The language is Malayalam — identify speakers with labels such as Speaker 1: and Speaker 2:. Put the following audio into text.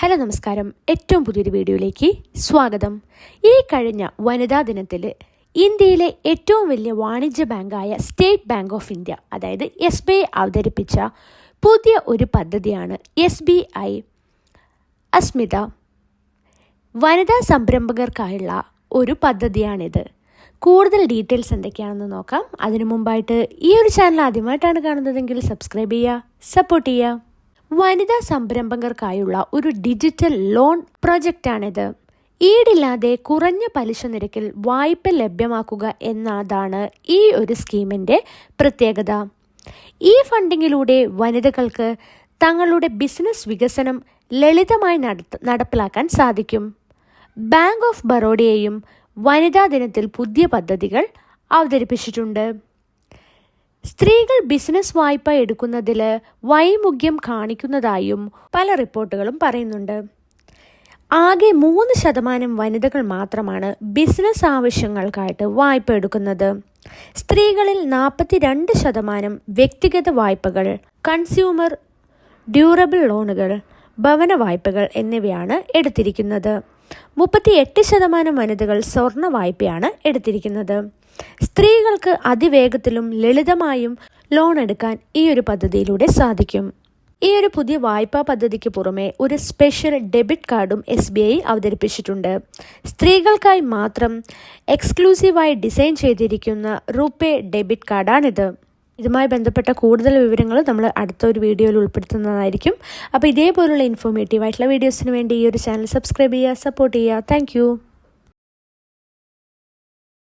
Speaker 1: ഹലോ നമസ്കാരം. ഏറ്റവും പുതിയൊരു വീഡിയോയിലേക്ക് സ്വാഗതം. ഈ കഴിഞ്ഞ വനിതാ ദിനത്തിൽ ഇന്ത്യയിലെ ഏറ്റവും വലിയ വാണിജ്യ ബാങ്കായ സ്റ്റേറ്റ് ബാങ്ക് ഓഫ് ഇന്ത്യ അതായത് എസ് ബി ഐ അവതരിപ്പിച്ച പുതിയ ഒരു പദ്ധതിയാണ് എസ് ബി ഐ. അസ്മിത വനിതാ സംരംഭകർക്കായുള്ള ഒരു പദ്ധതിയാണിത്. കൂടുതൽ ഡീറ്റെയിൽസ് എന്തൊക്കെയാണെന്ന് നോക്കാം. അതിനു മുമ്പായിട്ട് ഈ ഒരു ചാനൽ ആദ്യമായിട്ടാണ് കാണുന്നതെങ്കിൽ സബ്സ്ക്രൈബ് ചെയ്യുക സപ്പോർട്ട് ചെയ്യുക. വനിതാ സംരംഭകർക്കായുള്ള ഒരു ഡിജിറ്റൽ ലോൺ പ്രൊജക്റ്റാണിത്. ഈടില്ലാതെ കുറഞ്ഞ പലിശ നിരക്കിൽ വായ്പ ലഭ്യമാക്കുക എന്നതാണ് ഈ ഒരു സ്കീമിന്റെ പ്രത്യേകത. ഈ ഫണ്ടിങ്ങിലൂടെ വനിതകൾക്ക് തങ്ങളുടെ ബിസിനസ് വികസനം ലളിതമായി നടപ്പിലാക്കാൻ സാധിക്കും. ബാങ്ക് ഓഫ് ബറോഡയെയും വനിതാ ദിനത്തിൽ പുതിയ പദ്ധതികൾ അവതരിപ്പിച്ചിട്ടുണ്ട്. സ്ത്രീകൾ ബിസിനസ് വായ്പ എടുക്കുന്നതിൽ വൈമുഖ്യം കാണിക്കുന്നതായും പല റിപ്പോർട്ടുകളും പറയുന്നുണ്ട്. ആകെ മൂന്ന് ശതമാനം വനിതകൾ മാത്രമാണ് ബിസിനസ് ആവശ്യങ്ങൾക്കായിട്ട് വായ്പ എടുക്കുന്നത്. സ്ത്രീകളിൽ നാൽപ്പത്തിരണ്ട് ശതമാനം വ്യക്തിഗത വായ്പകൾ കൺസ്യൂമർ ഡ്യൂറബിൾ ലോണുകൾ ഭവന വായ്പകൾ എന്നിവയാണ് എടുത്തിരിക്കുന്നത്. മുപ്പത്തി എട്ട് ശതമാനം വനിതകൾ സ്വർണ വായ്പയാണ് എടുത്തിരിക്കുന്നത്. സ്ത്രീകൾക്ക് അതിവേഗത്തിലും ലളിതമായും ലോൺ എടുക്കാൻ ഈ ഒരു പദ്ധതിയിലൂടെ സാധിക്കും. ഈ ഒരു പുതിയ വായ്പാ പദ്ധതിക്ക് പുറമെ ഒരു സ്പെഷ്യൽ ഡെബിറ്റ് കാർഡും എസ് ബി ഐ അവതരിപ്പിച്ചിട്ടുണ്ട്. സ്ത്രീകൾക്കായി മാത്രം എക്സ്ക്ലൂസീവായി ഡിസൈൻ ചെയ്തിരിക്കുന്ന റൂപേ ഡെബിറ്റ് കാർഡാണിത് ഇതുമായി ബന്ധപ്പെട്ട കൂടുതൽ വിവരങ്ങൾ നമ്മൾ അടുത്ത ഒരു വീഡിയോയിൽ ഉൾപ്പെടുത്തുന്നതായിരിക്കും. അപ്പോൾ ഇതേപോലുള്ള ഇൻഫോർമേറ്റീവ് ആയിട്ടുള്ള വീഡിയോസിന് വേണ്ടി ഈ ഒരു ചാനൽ സബ്സ്ക്രൈബ് ചെയ്യുക സപ്പോർട്ട് ചെയ്യുക. താങ്ക്